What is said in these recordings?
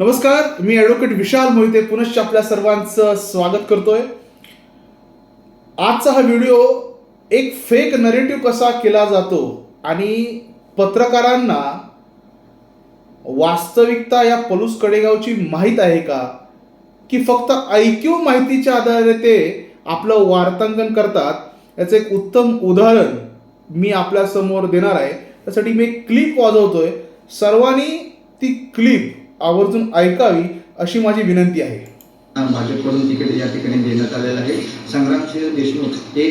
नमस्कार मी ॲडव्होकेट विशाल मोहिते. पुनश्च आपल्या सर्वांचं स्वागत करतोय. आजचा हा व्हिडिओ एक फेक नरेटिव्ह कसा केला जातो आणि पत्रकारांना वास्तविकता या पलूस कडेगावची माहीत आहे का? की फक्त ऐक्यू माहितीच्या आधारे ते आपलं वार्तांकन करतात. याचं एक उत्तम उदाहरण मी आपल्यासमोर देणार आहे. त्यासाठी मी एक क्लिप वाजवतोय. सर्वांनी ती क्लिप आवर्जून ऐकावी अशी माझी विनंती आहे. भाजपकडून तिकीट या ठिकाणी देण्यात आलेलं आहे. संग्रामसिंह देशमुख हे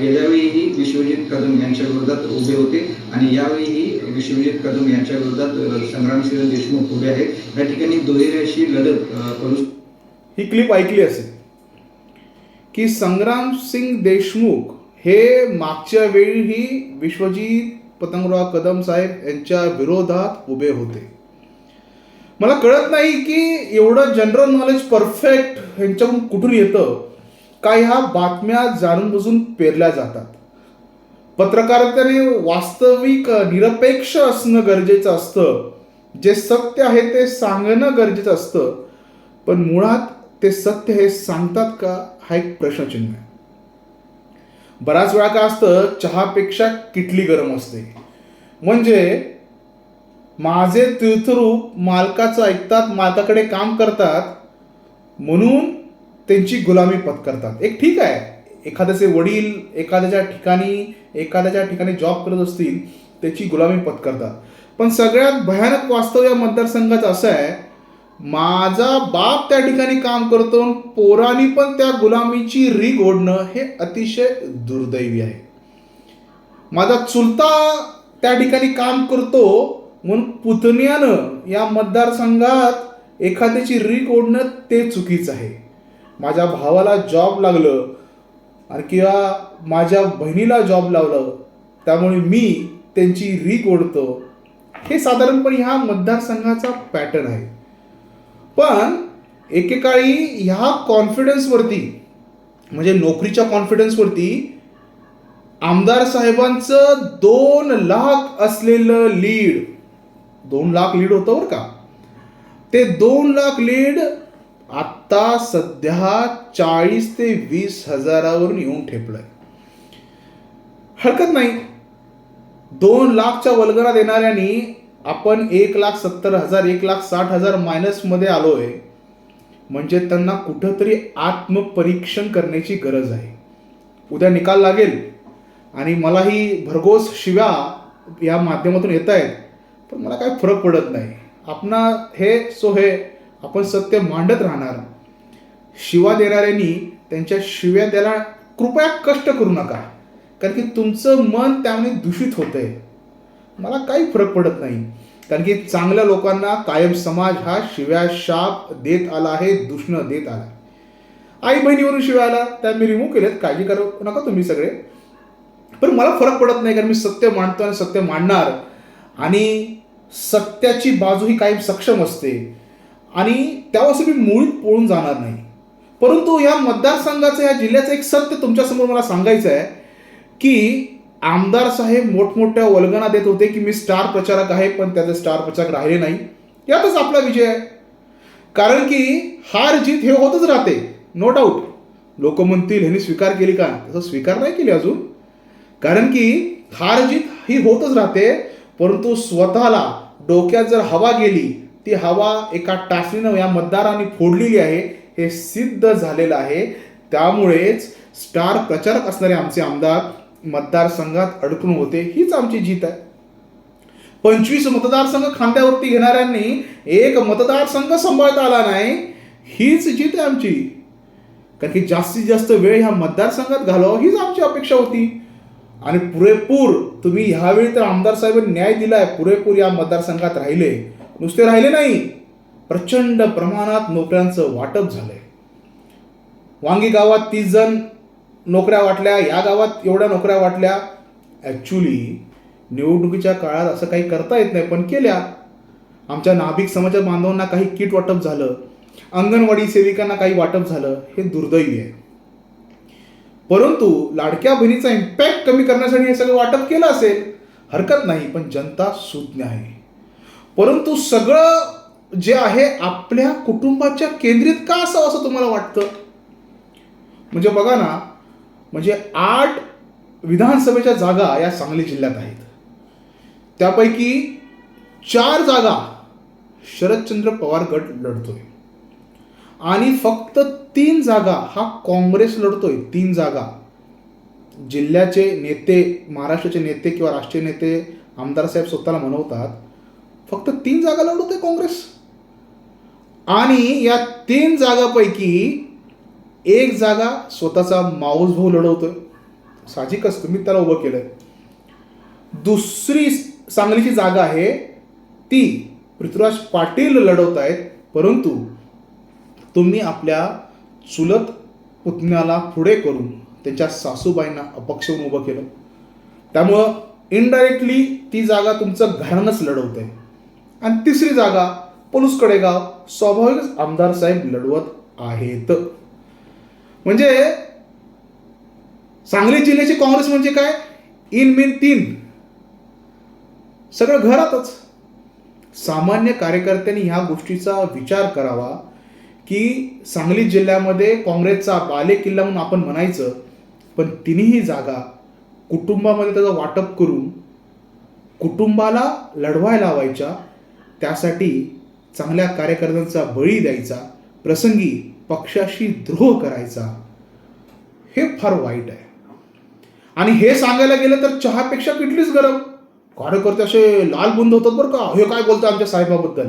गेल्यावेळीही विश्वजित कदम यांच्या विरोधात उभे होते आणि यावेळीही विश्वजित कदम यांच्या विरोधात संग्रामसिंह देशमुख उभे आहेत. या ठिकाणी दुहेरी अशी लढत करू ही क्लिप ऐकली असेल. की संग्राम सिंग देशमुख हे मागच्या वेळीही विश्वजित पतंगराव कदम साहेब यांच्या विरोधात उभे होते. मला कळत नाही की एवढं जनरल नॉलेज परफेक्ट ह्यांच्याकडून कुठून येतं. का ह्या बातम्या जाणून बुजून पेरल्या जातात. पत्रकारितेने वास्तविक निरपेक्ष असणं गरजेचं असतं. जे सत्य आहे ते सांगणं गरजेचं असतं. पण मुळात ते सत्य हे सांगतात का हा एक प्रश्नचिन्ह आहे. बराच वेळा काय असतं चहापेक्षा किटली गरम असते. म्हणजे माझे तीर्थरूप मालकाचं ऐकतात मालकाकडे काम करतात म्हणून त्यांची गुलामी पत्करतात. एक ठीक आहे. एखाद्याचे वडील एखाद्याच्या ठिकाणी एखाद्याच्या ठिकाणी जॉब करत असतील त्याची गुलामी पत्करतात. पण सगळ्यात भयानक वास्तव या मतदारसंघाचं असं आहे माझा बाप त्या ठिकाणी काम करतो पोरांनी पण त्या गुलामीची रीग ओढणं हे अतिशय दुर्दैवी आहे. माझा चुलता त्या ठिकाणी काम करतो म्हणून पुतण्यानं या मतदारसंघात एखाद्याची रीक ओढणं ते चुकीचं आहे. माझ्या भावाला जॉब लागलं आणि किंवा माझ्या बहिणीला जॉब लावलं त्यामुळे मी त्यांची रीक ओढतो. हे साधारणपणे ह्या मतदारसंघाचा पॅटर्न आहे. पण एकेकाळी ह्या कॉन्फिडन्सवरती म्हणजे नोकरीच्या कॉन्फिडन्सवरती आमदार साहेबांचं दोन लाख असलेलं लीड दोन लाख लीड होतं बरं का? ते दोन लाख लीड आत्ता सध्या चाळीस ते वीस हजारावरून येऊन ठेपलंय. हरकत नाही. दोन लाखच्या वल्गना देणाऱ्यांनी आपण एक लाख सत्तर हजार एक लाख साठ हजार मायनसमध्ये आलोय. म्हणजे त्यांना कुठंतरी आत्मपरीक्षण करण्याची गरज आहे. उद्या निकाल लागेल. आणि मलाही भरघोस शिव्या या माध्यमातून येत आहेत पण मला काय फरक पडत नाही. आपणा हे सो हे आपण सत्य मांडत राहणार. शिवा देणाऱ्यांनी त्यांच्या शिव्या द्यायला कृपया कष्ट करू नका. कारण की तुमचं मन त्यामुळे दूषित होतंय. मला काही फरक पडत नाही. कारण की चांगल्या लोकांना कायम समाज हा शिव्या शाप देत आला आहे दुष्ण देत आला आई बहिणीवरून शिव्या आला त्या मी रिमूव्ह केलेत काळजी करू नका तुम्ही सगळे. पण मला फरक पडत नाही कारण मी सत्य मांडतो आणि सत्य मांडणार. आणि सत्याची बाजू ही कायम सक्षम असते. आणि त्यापासून मी मुळीत पळून जाणार नाही. परंतु या मतदारसंघाचं या जिल्ह्याचं एक सत्य तुमच्यासमोर मला सांगायचं आहे की आमदार साहेब मोठमोठ्या वल्गना देत होते की मी स्टार प्रचारक आहे पण त्याचे स्टार प्रचारक राहिले नाही. यातच आपला विजय आहे. कारण की हार जीत हे होतच राहते नो डाऊट लोक म्हणतील ह्यांनी स्वीकार केली का? तसं स्वीकार नाही केली अजून. कारण की हार जीत ही होतच राहते परंतु स्वतःला डोक्यात जर हवा गेली ती हवा एका टाचणीनं या मतदारांनी फोडलेली आहे हे सिद्ध झालेलं आहे. त्यामुळेच स्टार प्रचारक असणारे आमचे आमदार मतदारसंघात अडकून होते हीच आमची जीत आहे. पंचवीस मतदारसंघ खांद्यावरती घेणाऱ्यांनी एक मतदारसंघ सांभाळता आला नाही हीच जीत आहे आमची. कारण की जास्तीत जास्त वेळ ह्या मतदारसंघात घालावं हीच आमची अपेक्षा होती. आणि पुरेपूर तुम्ही ह्यावेळी तर आमदार साहेबांनी न्याय दिलाय पुरेपूर या मतदारसंघात राहिले. नुसते राहिले नाही प्रचंड प्रमाणात नोकऱ्यांचं वाटप झालंय. वांगी गावात तीस जण नोकऱ्या वाटल्या या गावात एवढ्या नोकऱ्या वाटल्या. ॲक्च्युली निवडणुकीच्या काळात असं काही करता येत नाही पण केल्या. आमच्या नाभिक समाज बांधवांना काही किट वाटप झालं. अंगणवाडी सेविकांना काही वाटप झालं हे दुर्दैवी आहे. परंतु लाडक्या बहिणीचा इम्पॅक्ट कमी करण्यासाठी हे सगळं वाटप केलं असेल हरकत नाही पण जनता सुज्ञ आहे. परंतु सगळं जे आहे आपल्या कुटुंबाच्या केंद्रित का असावं असं तुम्हाला वाटतं? म्हणजे बघा ना म्हणजे आठ विधानसभेच्या जागा या सांगली जिल्ह्यात आहेत. त्यापैकी चार जागा शरदचंद्र पवार गट लढतोय. आणि फक्त तीन जागा हा काँग्रेस लढतोय तीन जागा. जिल्ह्याचे नेते महाराष्ट्राचे नेते किंवा राष्ट्रीय नेते आमदार साहेब स्वतःला म्हणवतात फक्त तीन जागा लढवतोय काँग्रेस. आणि या तीन जागापैकी एक जागा स्वतःचा माऊस भाऊ लढवतोय. साहजिकच तुम्ही त्याला उभं केलंय. दुसरी सांगलीची जागा आहे ती पृथ्वीराज पाटील लढवत आहेत परंतु तुम्ही आपल्या चुलत पुतण्याला पुढे करून त्यांच्या सासूबाईंना अपक्ष होऊन उभं केलं. त्यामुळं इनडायरेक्टली ती जागा तुमचं घरानंच लढवत. आहे आणि तिसरी जागा पलूस कडेगाव स्वाभाविकच आमदार साहेब लढवत आहेत. म्हणजे सांगली जिल्ह्याची काँग्रेस म्हणजे काय? इन मिन तीन. सगळं घरातच. सामान्य कार्यकर्त्यांनी ह्या गोष्टीचा विचार करावा. की सांगली जिल्ह्यामध्ये काँग्रेसचा बाले किल्ला म्हणून आपण म्हणायचं पण तिन्ही जागा कुटुंबामध्ये त्याचं वाटप करून कुटुंबाला लढवायला लावायच्या त्यासाठी चांगल्या कार्यकर्त्यांचा बळी द्यायचा प्रसंगी पक्षाशी द्रोह करायचा हे फार वाईट आहे. आणि हे सांगायला गेलं तर चहापेक्षा किटलीच गरम. कार्यकर्ते असे लाल बुंद होतात बरं का. हे काय बोलतं आमच्या साहेबाबद्दल?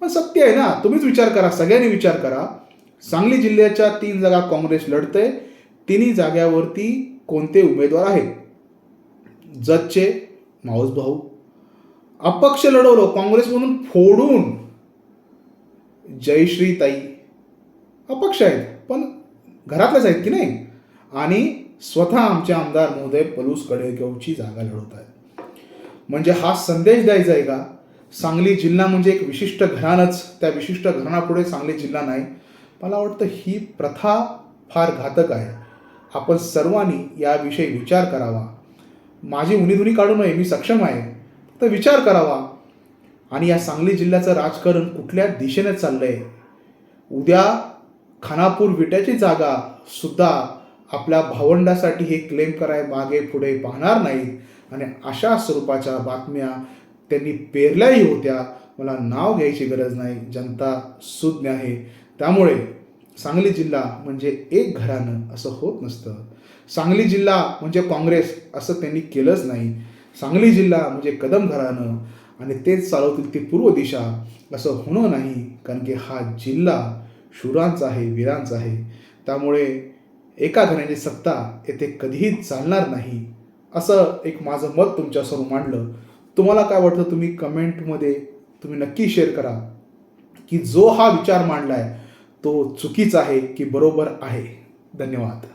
पण सत्य आहे ना. तुम्हीच विचार करा. सगळ्यांनी विचार करा. सांगली जिल्ह्याच्या तीन जागा काँग्रेस लढते तिन्ही जाग्यावरती कोणते उमेदवार आहेत? जतचे माऊस भाऊ. अपक्ष लढवलं. काँग्रेसमधून फोडून जयश्री ताई अपक्ष आहेत. पण घरातलेच आहेत की नाही? आणि स्वतः आमचे आमदार महोदय पलूस कडेगावची जागा लढवत आहेत म्हणजे हा संदेश द्यायचा आहे का? सांगली जिल्हा म्हणजे एक विशिष्ट घराणंच त्या विशिष्ट घराणापुढे सांगली जिल्हा नाही. मला वाटतं ही प्रथा फार घातक आहे. आपण सर्वांनी याविषयी विचार करावा. माझी उणीधुनी काढू नये मी सक्षम आहे. फक्त विचार करावा. आणि या सांगली जिल्ह्याचं राजकारण कुठल्या दिशेने आहे उद्या खानापूर विट्याची जागा सुद्धा आपल्या भावंडासाठी हे क्लेम कराय मागे पुढे पाहणार नाहीत. आणि अशा स्वरूपाच्या बातम्या त्यांनी पेरल्याही होत्या. मला नाव घ्यायची गरज नाही. जनता सुज्ञ आहे. त्यामुळे सांगली जिल्हा म्हणजे एक घरानं असं होत नसतं. सांगली जिल्हा म्हणजे काँग्रेस असं त्यांनी केलंच नाही. सांगली जिल्हा म्हणजे कदम घराणं आणि तेच चालवतील ती पूर्व दिशा असं होणं नाही. कारण की हा जिल्हा शूरांचा आहे वीरांचा आहे. त्यामुळे एका घराण्याची सत्ता येथे कधीही चालणार नाही. असं एक माझं मत तुमच्यासमोर मांडलं. तुम्हाला काय वाटतं तुम्ही कमेंटमध्ये तुम्ही नक्की शेअर करा की जो हा विचार मांडला आहे तो चुकीचा आहे की बरोबर आहे. धन्यवाद.